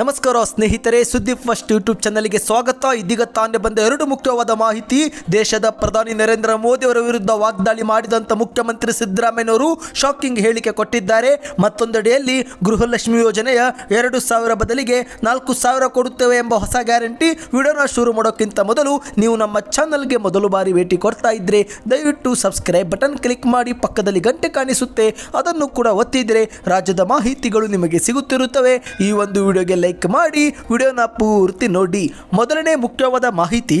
ನಮಸ್ಕಾರ ಸ್ನೇಹಿತರೆ, ಸುದ್ದಿ ಫಸ್ಟ್ ಯೂಟ್ಯೂಬ್ ಚಾನಲ್ಗೆ ಸ್ವಾಗತ. ಇದೀಗ ತಾನೇ ಬಂದ ಎರಡು ಮುಖ್ಯವಾದ ಮಾಹಿತಿ. ದೇಶದ ಪ್ರಧಾನಿ ನರೇಂದ್ರ ಮೋದಿ ಅವರ ವಿರುದ್ಧ ವಾಗ್ದಾಳಿ ಮಾಡಿದಂತ ಮುಖ್ಯಮಂತ್ರಿ ಸಿದ್ದರಾಮಯ್ಯನವರು ಶಾಕಿಂಗ್ ಹೇಳಿಕೆ ಕೊಟ್ಟಿದ್ದಾರೆ. ಮತ್ತೊಂದೆಡೆಯಲ್ಲಿ ಗೃಹಲಕ್ಷ್ಮಿ ಯೋಜನೆಯ ಎರಡು ಸಾವಿರ ಬದಲಿಗೆ ನಾಲ್ಕು ಸಾವಿರ ಕೊಡುತ್ತೇವೆ ಎಂಬ ಹೊಸ ಗ್ಯಾರಂಟಿ ವಿಡಿಯೋನ ಶುರು ಮಾಡೋಕ್ಕಿಂತ ಮೊದಲು ನೀವು ನಮ್ಮ ಚಾನಲ್ಗೆ ಮೊದಲು ಬಾರಿ ಭೇಟಿ ಕೊಡ್ತಾ ಇದ್ರೆ ದಯವಿಟ್ಟು ಸಬ್ಸ್ಕ್ರೈಬ್ ಬಟನ್ ಕ್ಲಿಕ್ ಮಾಡಿ ಪಕ್ಕದಲ್ಲಿ ಗಂಟೆ ಕಾಣಿಸುತ್ತೆ. ಅದನ್ನು ಕೂಡ ಒತ್ತಿದ್ರೆ ರಾಜ್ಯದ ಮಾಹಿತಿಗಳು ನಿಮಗೆ ಸಿಗುತ್ತಿರುತ್ತವೆ. ಈ ಒಂದು ವಿಡಿಯೋಗೆ ಲೈಕ್ ಮಾಡಿ ವಿಡಿಯೋನ ಪೂರ್ತಿ ನೋಡಿ. ಮೊದಲನೇ ಮುಖ್ಯವಾದ ಮಾಹಿತಿ.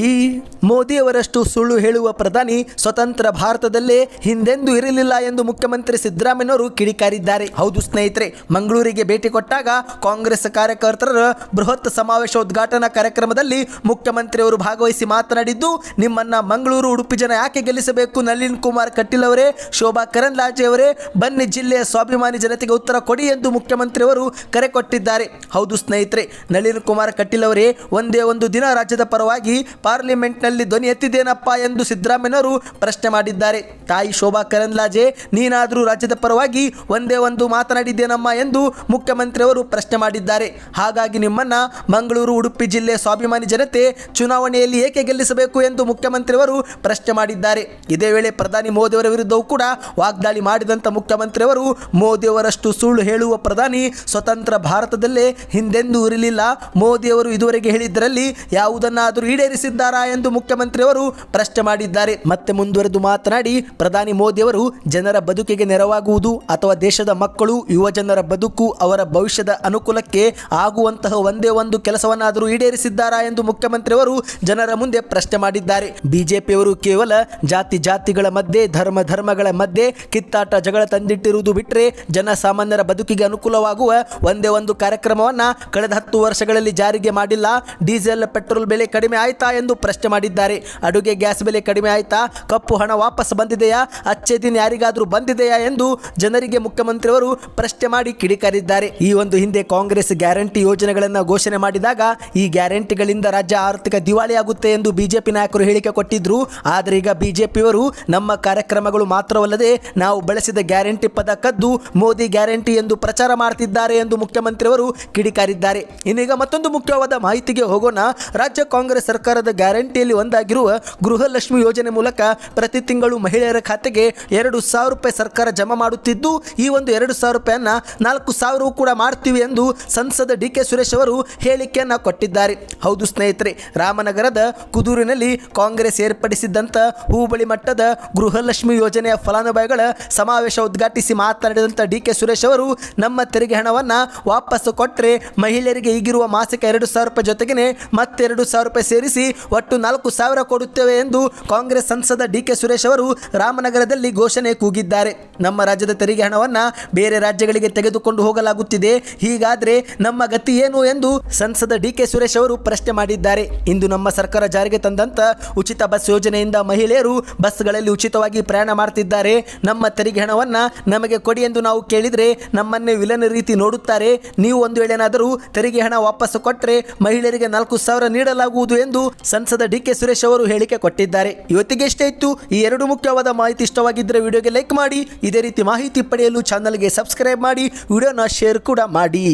ಮೋದಿ ಅವರಷ್ಟು ಸುಳ್ಳು ಹೇಳುವ ಪ್ರಧಾನಿ ಸ್ವತಂತ್ರ ಭಾರತದಲ್ಲೇ ಹಿಂದೆಂದೂ ಇರಲಿಲ್ಲ ಎಂದು ಮುಖ್ಯಮಂತ್ರಿ ಸಿದ್ದರಾಮಯ್ಯನವರು ಕಿಡಿಕಾರಿದ್ದಾರೆ. ಹೌದು ಸ್ನೇಹಿತರೆ, ಮಂಗಳೂರಿಗೆ ಭೇಟಿ ಕೊಟ್ಟಾಗ ಕಾಂಗ್ರೆಸ್ ಕಾರ್ಯಕರ್ತರ ಬೃಹತ್ ಸಮಾವೇಶ ಉದ್ಘಾಟನಾ ಕಾರ್ಯಕ್ರಮದಲ್ಲಿ ಮುಖ್ಯಮಂತ್ರಿಯವರು ಭಾಗವಹಿಸಿ ಮಾತನಾಡಿದ್ದು, ನಿಮ್ಮನ್ನ ಮಂಗಳೂರು ಉಡುಪಿ ಜನ ಯಾಕೆ ಗೆಲ್ಲಿಸಬೇಕು? ನಳಿನ್ ಕುಮಾರ್ ಕಟೀಲ್ ಅವರೇ, ಶೋಭಾ ಕರಂದ್ಲಾಜೆ ಅವರೇ, ಬನ್ನಿ ಜಿಲ್ಲೆಯ ಸ್ವಾಭಿಮಾನಿ ಜನತೆಗೆ ಉತ್ತರ ಕೊಡಿ ಎಂದು ಮುಖ್ಯಮಂತ್ರಿಯವರು ಕರೆ ಕೊಟ್ಟಿದ್ದಾರೆ. ಹೌದು ಸ್ನೇಹಿತರೆ, ನಳಿನ್ ಕುಮಾರ್ ಕಟೀಲ್ ಅವರೇ, ಒಂದೇ ಒಂದು ದಿನ ರಾಜ್ಯದ ಪರವಾಗಿ ಪಾರ್ಲಿಮೆಂಟ್ನಲ್ಲಿ ಧ್ವನಿ ಎತ್ತಿದ್ದೇನಪ್ಪ ಎಂದು ಸಿದ್ದರಾಮಯ್ಯನವರು ಪ್ರಶ್ನೆ ಮಾಡಿದ್ದಾರೆ. ತಾಯಿ ಶೋಭಾ ಕರಂದ್ಲಾಜೆ, ನೀನಾದರೂ ರಾಜ್ಯದ ಪರವಾಗಿ ಒಂದೇ ಒಂದು ಮಾತನಾಡಿದ್ದೇನಮ್ಮ ಎಂದು ಮುಖ್ಯಮಂತ್ರಿಯವರು ಪ್ರಶ್ನೆ ಮಾಡಿದ್ದಾರೆ. ಹಾಗಾಗಿ ನಿಮ್ಮನ್ನ ಮಂಗಳೂರು, ಉಡುಪಿ ಜಿಲ್ಲೆ ಸ್ವಾಭಿಮಾನಿ ಜನತೆ ಚುನಾವಣೆಯಲ್ಲಿ ಏಕೆ ಗೆಲ್ಲಿಸಬೇಕು ಎಂದು ಮುಖ್ಯಮಂತ್ರಿಯವರು ಪ್ರಶ್ನೆ ಮಾಡಿದ್ದಾರೆ. ಇದೇ ವೇಳೆ ಪ್ರಧಾನಿ ಮೋದಿಯವರ ವಿರುದ್ಧವೂ ಕೂಡ ವಾಗ್ದಾಳಿ ಮಾಡಿದಂಥ ಮುಖ್ಯಮಂತ್ರಿಯವರು ಮೋದಿಯವರಷ್ಟು ಸುಳ್ಳು ಹೇಳುವ ಪ್ರಧಾನಿ ಸ್ವತಂತ್ರ ಭಾರತದಲ್ಲೇ ಹಿಂದೆಂದೂ ಇರಲಿಲ್ಲ. ಮೋದಿಯವರು ಇದುವರೆಗೆ ಹೇಳಿದ್ದರಲ್ಲಿ ಯಾವುದನ್ನಾದರೂ ಈಡೇರಿಸಿದ್ದಾರಾ ಎಂದು ಮುಖ್ಯಮಂತ್ರಿಯವರು ಪ್ರಶ್ನೆ ಮಾಡಿದ್ದಾರೆ. ಮತ್ತೆ ಮುಂದುವರೆದು ಮಾತನಾಡಿ, ಪ್ರಧಾನಿ ಮೋದಿ ಅವರು ಜನರ ಬದುಕಿಗೆ ನೆರವಾಗುವುದು ಅಥವಾ ದೇಶದ ಮಕ್ಕಳು ಯುವ ಜನರ ಬದುಕು ಅವರ ಭವಿಷ್ಯದ ಅನುಕೂಲಕ್ಕೆ ಆಗುವಂತಹ ಒಂದೇ ಒಂದು ಕೆಲಸವನ್ನಾದರೂ ಈಡೇರಿಸಿದ್ದಾರಾ ಎಂದು ಮುಖ್ಯಮಂತ್ರಿಯವರು ಜನರ ಮುಂದೆ ಪ್ರಶ್ನೆ ಮಾಡಿದ್ದಾರೆ. ಬಿಜೆಪಿಯವರು ಕೇವಲ ಜಾತಿ ಜಾತಿಗಳ ಮಧ್ಯೆ, ಧರ್ಮ ಧರ್ಮಗಳ ಮಧ್ಯೆ ಕಿತ್ತಾಟ ಜಗಳ ತಂದಿಟ್ಟಿರುವುದು ಬಿಟ್ಟರೆ ಜನಸಾಮಾನ್ಯರ ಬದುಕಿಗೆ ಅನುಕೂಲವಾಗುವ ಒಂದೇ ಒಂದು ಕಾರ್ಯಕ್ರಮವನ್ನ ಕಳೆದ ಹತ್ತು ವರ್ಷಗಳಲ್ಲಿ ಜಾರಿಗೆ ಮಾಡಿಲ್ಲ. ಡೀಸೆಲ್, ಪೆಟ್ರೋಲ್ ಬೆಲೆ ಕಡಿಮೆ ಆಯ್ತಾ ಎಂದು ಪ್ರಶ್ನೆ ಮಾಡಿದ್ದಾರೆ. ಅಡುಗೆ ಗ್ಯಾಸ್ ಬೆಲೆ ಕಡಿಮೆ ಆಯ್ತಾ? ಕಪ್ಪು ಹಣ ವಾಪಸ್ ಬಂದಿದೆಯಾ? ಅಚ್ಚೆ ದಿನ ಯಾರಿಗಾದರೂ ಬಂದಿದೆಯಾ ಎಂದು ಜನರಿಗೆ ಮುಖ್ಯಮಂತ್ರಿಯವರು ಪ್ರಶ್ನೆ ಮಾಡಿ ಕಿಡಿಕಾರಿದ್ದಾರೆ. ಈ ಒಂದು ಹಿಂದೆ ಕಾಂಗ್ರೆಸ್ ಗ್ಯಾರಂಟಿ ಯೋಜನೆಗಳನ್ನು ಘೋಷಣೆ ಮಾಡಿದಾಗ ಈ ಗ್ಯಾರಂಟಿಗಳಿಂದ ರಾಜ್ಯ ಆರ್ಥಿಕ ದಿವಾಳಿಯಾಗುತ್ತೆ ಎಂದು ಬಿಜೆಪಿ ನಾಯಕರು ಹೇಳಿಕೆ ಕೊಟ್ಟಿದ್ರು. ಆದರೆ ಈಗ ಬಿಜೆಪಿಯವರು ನಮ್ಮ ಕಾರ್ಯಕ್ರಮಗಳು ಮಾತ್ರವಲ್ಲದೆ ನಾವು ಬಳಸಿದ ಗ್ಯಾರಂಟಿ ಪದ ಕದ್ದು ಮೋದಿ ಗ್ಯಾರಂಟಿ ಎಂದು ಪ್ರಚಾರ ಮಾಡ್ತಿದ್ದಾರೆ ಎಂದು ಮುಖ್ಯಮಂತ್ರಿಯವರು ಕಿಡಿಕಾರಿದ್ದಾರೆ. ಇನ್ನೀಗ ಮತ್ತೊಂದು ಮುಖ್ಯವಾದ ಮಾಹಿತಿಗೆ ಹೋಗೋಣ. ರಾಜ್ಯ ಕಾಂಗ್ರೆಸ್ ಸರ್ಕಾರದ ಗ್ಯಾರಂಟಿಯಲ್ಲಿ ಒಂದಾಗಿರುವ ಗೃಹಲಕ್ಷ್ಮಿ ಯೋಜನೆ ಮೂಲಕ ಪ್ರತಿ ತಿಂಗಳು ಮಹಿಳೆಯರ ಖಾತೆಗೆ ಎರಡು ಸಾವಿರ ರೂಪಾಯಿ ಸರ್ಕಾರ ಜಮಾ ಮಾಡುತ್ತಿದ್ದು, ಈ ಒಂದು ಎರಡು ಸಾವಿರ ರೂಪಾಯಿಯನ್ನು ನಾಲ್ಕು ಸಾವಿರವೂ ಕೂಡ ಮಾಡ್ತೀವಿ ಎಂದು ಸಂಸದ ಡಿ ಕೆ ಸುರೇಶ್ ಅವರು ಹೇಳಿಕೆಯನ್ನು ಕೊಟ್ಟಿದ್ದಾರೆ. ಹೌದು ಸ್ನೇಹಿತರೆ, ರಾಮನಗರದ ಕುದೂರಿನಲ್ಲಿ ಕಾಂಗ್ರೆಸ್ ಏರ್ಪಡಿಸಿದ್ದಂಥ ಹೂಬಳಿ ಮಟ್ಟದ ಗೃಹಲಕ್ಷ್ಮಿ ಯೋಜನೆಯ ಫಲಾನುಭವಿಗಳ ಸಮಾವೇಶ ಉದ್ಘಾಟಿಸಿ ಮಾತನಾಡಿದಂಥ ಡಿ ಕೆ ಸುರೇಶ್ ಅವರು, ನಮ್ಮ ತೆರಿಗೆ ಹಣವನ್ನು ವಾಪಸ್ಸು ಕೊಟ್ಟರೆ ಮಹಿಳೆಯರಿಗೆ ಈಗಿರುವ ಮಾಸಿಕ ಎರಡು ಸಾವಿರ ರೂಪಾಯಿ ಜೊತೆಗೇ ಮತ್ತೆರಡು ಸಾವಿರ ರೂಪಾಯಿ ಸೇರಿಸಿ ಒಟ್ಟು ನಾಲ್ಕು ಸಾವಿರ ಕೊಡುತ್ತೇವೆ ಎಂದು ಕಾಂಗ್ರೆಸ್ ಸಂಸದ ಡಿ ಕೆ ಸುರೇಶ್ ಅವರು ರಾಮನಗರದಲ್ಲಿ ಘೋಷಣೆ ಕೂಗಿದ್ದಾರೆ. ನಮ್ಮ ರಾಜ್ಯದ ತೆರಿಗೆ ಹಣವನ್ನು ಬೇರೆ ರಾಜ್ಯಗಳಿಗೆ ತೆಗೆದುಕೊಂಡು ಹೋಗಲಾಗುತ್ತಿದೆ. ಹೀಗಾದರೆ ನಮ್ಮ ಗತಿ ಏನು ಎಂದು ಸಂಸದ ಡಿ ಕೆ ಸುರೇಶ್ ಅವರು ಪ್ರಶ್ನೆ ಮಾಡಿದ್ದಾರೆ. ಇಂದು ನಮ್ಮ ಸರ್ಕಾರ ಜಾರಿಗೆ ತಂದಂತ ಉಚಿತ ಬಸ್ ಯೋಜನೆಯಿಂದ ಮಹಿಳೆಯರು ಬಸ್ಗಳಲ್ಲಿ ಉಚಿತವಾಗಿ ಪ್ರಯಾಣ ಮಾಡ್ತಿದ್ದಾರೆ. ನಮ್ಮ ತೆರಿಗೆ ಹಣವನ್ನು ನಮಗೆ ಕೊಡಿ ಎಂದು ನಾವು ಕೇಳಿದರೆ ನಮ್ಮನ್ನೇ ವಿಲನ ರೀತಿ ನೋಡುತ್ತಾರೆ. ನೀವು ಒಂದು ವೇಳೆನಾದರೂ ತೆರಿಗೆ ಹಣ ವಾಪಸ್ ಕೊಟ್ಟರೆ ಮಹಿಳೆಯರಿಗೆ ನಾಲ್ಕು ಸಾವಿರ ನೀಡಲಾಗುವುದು ಎಂದು ಸಂಸದ ಡಿ ಕೆ ಸುರೇಶ್ ಅವರು ಹೇಳಿಕೆ ಕೊಟ್ಟಿದ್ದಾರೆ. ಇವತ್ತಿಗೆ ಇಷ್ಟೇ ಇತ್ತು, ಈ ಎರಡು ಮುಖ್ಯವಾದ ಮಾಹಿತಿ ಇಷ್ಟವಾಗಿದ್ದರೆ ವಿಡಿಯೋಗೆ ಲೈಕ್ ಮಾಡಿ, ಇದೇ ರೀತಿ ಮಾಹಿತಿ ಪಡೆಯಲು ಚಾನಲ್ಗೆ ಸಬ್ಸ್ಕ್ರೈಬ್ ಮಾಡಿ, ವಿಡಿಯೋನ ಶೇರ್ ಕೂಡ ಮಾಡಿ.